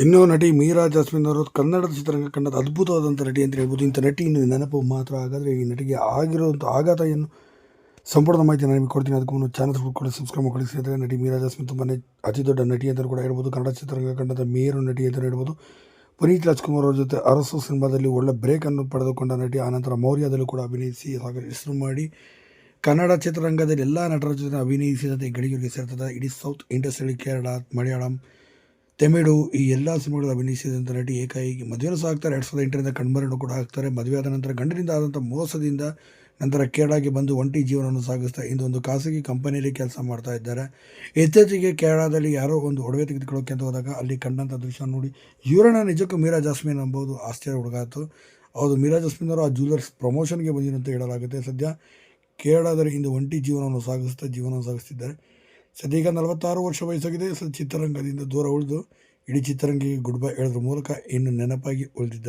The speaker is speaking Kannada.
ಇನ್ನೂ ನಟಿ ಮೀರಾ ಜಾಸ್ಮಿನ್ ಅವರು ಕನ್ನಡದ ಚಿತ್ರರಂಗ ಕಂಡದ ಅದ್ಭುತವಾದಂಥ ನಟಿ ಅಂತ ಹೇಳ್ಬೋದು. ಇಂಥ ನಟಿ ಇನ್ನು ನೆನಪು ಮಾತ್ರ ಹಾಗಾದರೆ ಈ ನಟಿಗೆ ಆಗಿರುವಂಥ ಆಘಾತ ಏನು ಸಂಪೂರ್ಣ ಮಾಹಿತಿ ನಾನು ನಿಮಗೆ ಕೊಡ್ತೀನಿ. ಅದಕ್ಕೂ ಚಾನಲ್ ಕೂಡ ಸಬ್ಸ್ಕ್ರೈಬ್ ಮಾಡಿ ಸ್ನೇಹಿತರೆ, ನಟಿ ಮೀರಾ ಜಾಸ್ಮಿನ್ ತುಂಬಾ ಅತಿ ದೊಡ್ಡ ನಟಿ ಅಂತ ಕೂಡ ಹೇಳ್ಬೋದು. ಕನ್ನಡ ಚಿತ್ರರಂಗ ಕಂಡದ ಮೇರು ನಟಿ ಅಂತ ಹೇಳ್ಬೋದು. ಪುನೀತ್ ರಾಜ್ಕುಮಾರ್ ಅವರ ಜೊತೆ ಅರಸು ಸಿನಿಮಾದಲ್ಲಿ ಒಳ್ಳೆ ಬ್ರೇಕನ್ನು ಪಡೆದುಕೊಂಡ ನಟಿ ಆನಂತರ ಮೌರ್ಯದಲ್ಲೂ ಕೂಡ ಅಭಿನಯಿಸಿ ಹಾಗೆ ಹೆಸರು ಮಾಡಿ ಕನ್ನಡ ಚಿತ್ರರಂಗದಲ್ಲಿ ಎಲ್ಲ ನಟರ ಜೊತೆ ಅಭಿನಯಿಸಿದಂತೆ ಗಡಿಗೆ ಸೇರ್ತದೆ. ಇಡೀ ಸೌತ್ ಇಂಡಸ್ಟ್ರಿಯಲ್ಲಿ ಕೇರಳ, ಮಲಯಾಳಂ ತಮಿಳು ಈ ಎಲ್ಲ ಸಿನಿಮಾಗಳು ಅಭಿನಯಿಸಿದಂಥ ನಟಿ ಏಕಾಏಕಿ ಮದುವೆನೂ ಸಹ ಆಗ್ತಾರೆ. ಎರಡು ಸಾವಿರದ ಎಂಟರಿಂದ ಕಣ್ಮರನ್ನು ಕೂಡ ಹಾಕ್ತಾರೆ ಮದುವೆ ಆದ ನಂತರ ಗಂಡನಿಂದ ಆದಂಥ ಮೋಸದಿಂದ ನಂತರ ಕೇರಳಗೆ ಬಂದು ಒಂಟಿ ಜೀವನವನ್ನು ಸಾಗಿಸ್ತಾ ಇಂದು ಒಂದು ಖಾಸಗಿ ಕಂಪನಿಯಲ್ಲಿ ಕೆಲಸ ಮಾಡ್ತಾ ಇದ್ದಾರೆ. ಇತ್ತೀಚೆಗೆ ಕೇರಳದಲ್ಲಿ ಯಾರೋ ಒಂದು ಒಡವೆ ತೆಗೆದುಕೊಳ್ಳೋಕೆ ಅಂತ ಹೋದಾಗ ಅಲ್ಲಿ ಕಂಡಂಥ ದೃಶ್ಯ ನೋಡಿ ಇವರನ್ನ ನಿಜಕ್ಕೂ ಮೀರಾ ಜಾಸ್ಮಿನ್ ಎಂಬುದು ಆಶ್ಚರ್ಯ ಹುಡುಗಾತು. ಹೌದು, ಮೀರಾ ಜಾಸ್ಮಿನ್ ಅವರು ಆ ಜ್ಯುವೆಲರ್ಸ್ ಪ್ರಮೋಷನ್ಗೆ ಬಂದಿದೆ ಅಂತ ಹೇಳಲಾಗುತ್ತೆ. ಸದ್ಯ ಕೇರಳದಲ್ಲಿ ಇಂದು ಒಂಟಿ ಜೀವನವನ್ನು ಸಾಗಿಸ್ತಾ ಜೀವನವನ್ನು ಸಾಗಿಸ್ತಿದ್ದಾರೆ. ಸದ್ಯ ಈಗ ನಲವತ್ತಾರು ವರ್ಷ ವಯಸ್ಸಾಗಿದೆ. ಚಿತ್ರರಂಗದಿಂದ ದೂರ ಉಳಿದು ಇಡೀ ಚಿತ್ರರಂಗಿಗೆ ಗುಡ್ ಬೈ ಹೇಳೋದ್ರ ಮೂಲಕ ಇನ್ನು ನೆನಪಾಗಿ ಉಳಿದಿದ್ದಾರೆ.